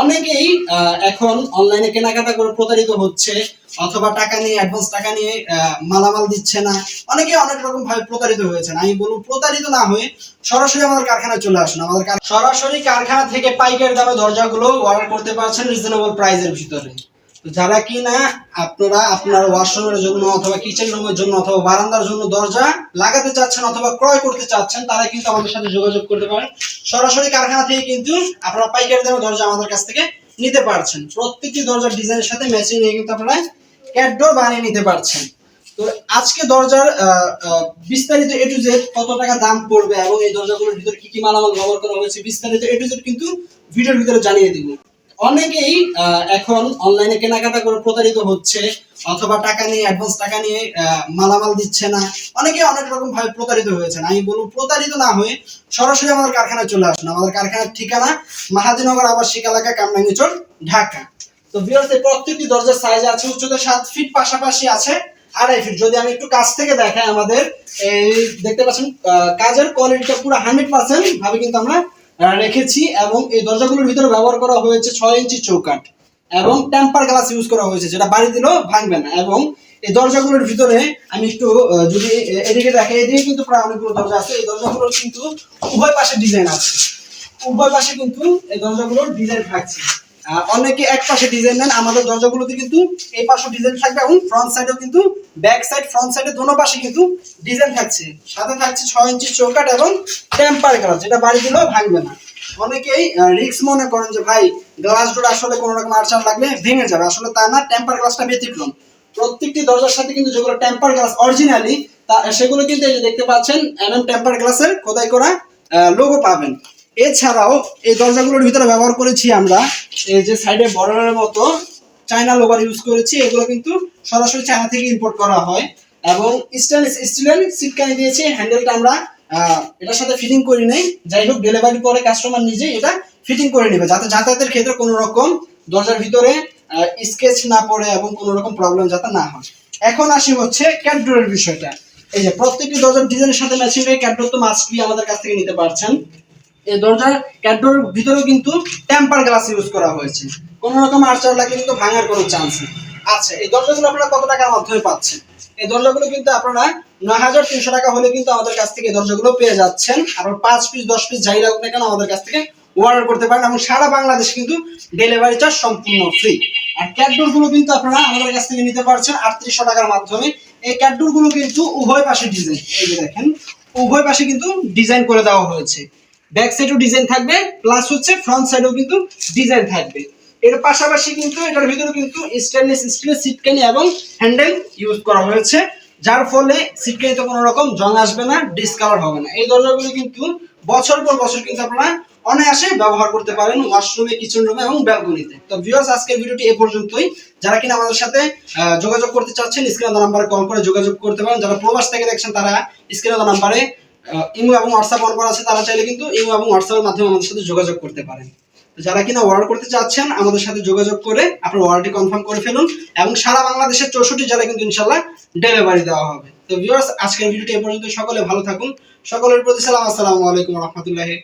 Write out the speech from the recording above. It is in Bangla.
অনেকেই এখন অনলাইনে কেনাকাটা করে প্রতারিত হচ্ছে, অথবা টাকা নিয়ে অ্যাডভান্স টাকা নিয়ে মালামাল দিচ্ছে না। অনেকে অনেক রকম ভাবে প্রতারিত হয়েছে আমি বলব প্রতারিত না হয়ে সরাসরি আমাদের কারখানায় চলে আসুন। আমাদের সরাসরি কারখানা থেকে পাইকারি দামে দরজাগুলো অর্ডার করতে পারছেন রিজনেবল প্রাইসের ভিতরে। যারা কিনা আপনারা আপনার ওয়াশরুমের জন্য অথবা কিচেন রুমের জন্য অথবা বারান্দার জন্য দরজা লাগাতে চাচ্ছেন অথবা ক্রয় করতে চাচ্ছেন, তারা কিন্তু আমাদের সাথে যোগাযোগ করতে পারেন। সরাসরি কারখানা থেকে কিন্তু আপনারা পাইকারি দামে দরজা আমাদের কাছ থেকে নিতে পারছেন। প্রত্যেকটি দরজার ডিজাইনের সাথে ম্যাচিং নিয়ে কিন্তু আপনারা ক্যাটডোর বানিয়ে নিতে পারছেন। তো আজকে দরজার বিস্তারিত এ টু জেড কত টাকা দাম পড়বে এবং এই দরজাগুলোর ভিতরে কি কি মালামাল ব্যবহার করা হয়েছে বিস্তারিত এ টু জেড কিন্তু ভিডিওর ভিতরে জানিয়ে দিব। অনেকেই এখন অনলাইনে কেনাকাটা করে প্রতারিত হচ্ছে, অথবা টাকা নিয়ে অ্যাডভান্স টাকা নিয়ে মালামাল দিচ্ছে না। অনেকে অনেক রকম ভাবে প্রতারিত হয়েছেন। আমি বলব প্রতারিত না হয়ে সরাসরি আমাদের কারখানায় চলে আসুন। আমাদের কারখানার ঠিকানা মাহাদিনগর আবাসিক এলাকা কামরাঙ্গিচর ঢাকা। তো এই প্রত্যেকটি দরজার সাইজ আছে, উচ্চতা সাত ফিট পাশাপাশি আছে, আড়াই ফিট যদি আমি একটু কাছ থেকে দেখাই আমাদের, এই দেখতে পাচ্ছেন কাজের কোয়ালিটিটা পুরো হান্ড্রেড পার্সেন্ট ভাবে কিন্তু আমরা রেখেছি এবং এই দরজাগুলোর ভিতরে ব্যবহার করা হয়েছে ছয় ইঞ্চি চৌকাঠ এবং টেম্পার গ্লাস ইউজ করা হয়েছে, যেটা বাড়ি দিলেও ভাঙবে না। এবং এই দরজাগুলোর ভিতরে আমি একটু যদি এদিকে দেখে, এদিকে কিন্তু প্রায় অনেকগুলো দরজা আছে। এই দরজাগুলোর কিন্তু উভয় পাশে ডিজাইন আছে। উভয় পাশে কিন্তু এই দরজাগুলোর ডিজাইন থাকছে অনেকে এক পাশে ডিজাইন নেন, আমাদের দরজাগুলোতে কিন্তু এই পাশে ডিজাইন থাকবে এবং ফ্রন্ট সাইডেও কিন্তু ব্যাক সাইড ফ্রন্ট সাইডে দোনো পাশে কিন্তু ডিজাইন থাকছে। সাথে থাকছে ছয় ইঞ্চি চৌকাট এবং টেম্পার গ্লাস যেটা বাড়ি দিলেও ভাঙবে না। অনেকেই রিক্স মনে করেন যে, ভাই গ্লাস ডোর আসলে কোনো রকম আরচার লাগলে ভেঙে যাবে। আসলে তা না টেম্পার গ্লাসটা ব্যতিক্রম। প্রত্যেকটি দরজার সাথে কিন্তু যেগুলো টেম্পার গ্লাস অরিজিনালি তা, সেগুলো কিন্তু এই যে দেখতে পাচ্ছেন এমএম টেম্পার গ্লাসের খোদাই করা লোগো পাবেন। এছাড়াও এই দরজাগুলোর ভিতরে ব্যবহার করেছি আমরা, এই যে সাইডে বর্ডারের মতো চায়না লোবার ইউজ করেছি, এগুলো কিন্তু সরাসরি চায়না থেকে ইম্পোর্ট করা হয় এবং স্টেনলেস স্টিলের সিটকানি দিয়েছি হ্যান্ডেলটা আমরা এটার সাথে ফিটিং করি নাই, যাই হোক ডেলিভারি পরে কাস্টমার নিজে এটা ফিটিং করে নেবে, যাতে যাতায়াতের ক্ষেত্রে কোনো রকম দরজার ভিতরে স্কেচ না পড়ে এবং কোনো রকম প্রবলেম যাতে না হয়। এখন আসি হচ্ছে ক্যাটডোরের বিষয়টা। এই যে প্রত্যেকটি দরজার ডিজাইনের সাথে ম্যাচিং হয়ে ক্যাটডোর তো মাস্ট বি আমাদের কাছ থেকে নিতে পারছেন। এই দরজার ক্যাটডোর ভিতরেও কিন্তু টেম্পার গ্লাস ইউজ করা হয়েছে। কোনো রকম আর্চার কিন্তু ভাঙার কোনো চান্স আচ্ছা এই দরজাগুলো আপনারা কত টাকার মাধ্যমে পাচ্ছেন? এই দরজাগুলো কিন্তু আপনারা নয় হাজার তিনশো টাকা হলে কিন্তু আমাদের কাছ থেকে দরজাগুলো পেয়ে যাচ্ছেন। আর পাঁচ পিস দশ পিস যাই লাগুক না কেন আমাদের কাছ থেকে অর্ডার করতে পারেন এবং সারা বাংলাদেশ কিন্তু ডেলিভারি চার্জ সম্পূর্ণ ফ্রি আর ক্যাটডোরগুলো কিন্তু আপনারা আমাদের কাছ থেকে নিতে পারছেন আটত্রিশশো টাকার মাধ্যমে। এই ক্যাটডোরগুলো কিন্তু উভয় পাশে ডিজাইন এই যে দেখেন, উভয় পাশে কিন্তু ডিজাইন করে দেওয়া হয়েছে। ব্যাক সাইডেও ডিজাইন থাকবে প্লাস হচ্ছে ফ্রন্ট সাইডেও কিন্তু ডিজাইন থাকবে। এর পাশাপাশি কিন্তু এটার ভিতরে কিন্তু স্টেনলেস স্টিলের সিটকানি এবং হ্যান্ডেল ইউজ করা হয়েছে, যার ফলে সিটকানিতে কোনো রকম জং আসবে না ডিসকালার হবে না। এই দরজাগুলো কিন্তু বছর পর বছর কিন্তু আপনারা অনায়াসে ব্যবহার করতে পারেন ওয়াশরুমে কিচেন রুমে এবং ব্যালকনিতে তো ভিউয়ার্স আজকের ভিডিওটি এ পর্যন্তই। যারা কিনা আমাদের সাথে যোগাযোগ করতে চাচ্ছেন স্ক্রিনে নাম্বারে কল করে যোগাযোগ করতে পারেন। যারা প্রবাস থেকে দেখছেন, তারা স্ক্রিনে নাম্বারে ইমো এবং হোয়াটসঅ্যাপ অর্ডার আছে, তারা চাইলে কিন্তু ইমো এবং হোয়াটসঅ্যাপের মাধ্যমে আমাদের সাথে যোগাযোগ করতে পারেন। যারা কিনা অর্ডার করতে চাচ্ছেন, আমাদের সাথে যোগাযোগ করে আপনার অর্ডারটি কনফার্ম করে ফেলুন এবং সারা বাংলাদেশের চৌষট্টি জেলায় কিন্তু ইনশাল্লাহ ডেলিভারি দেওয়া হবে। তো ভিউয়ার্স আজকের ভিডিওটি এ পর্যন্ত সকলে ভালো থাকুন। সকলের প্রতি সালাম, আসসালামু আলাইকুম রহমতুল্লাহি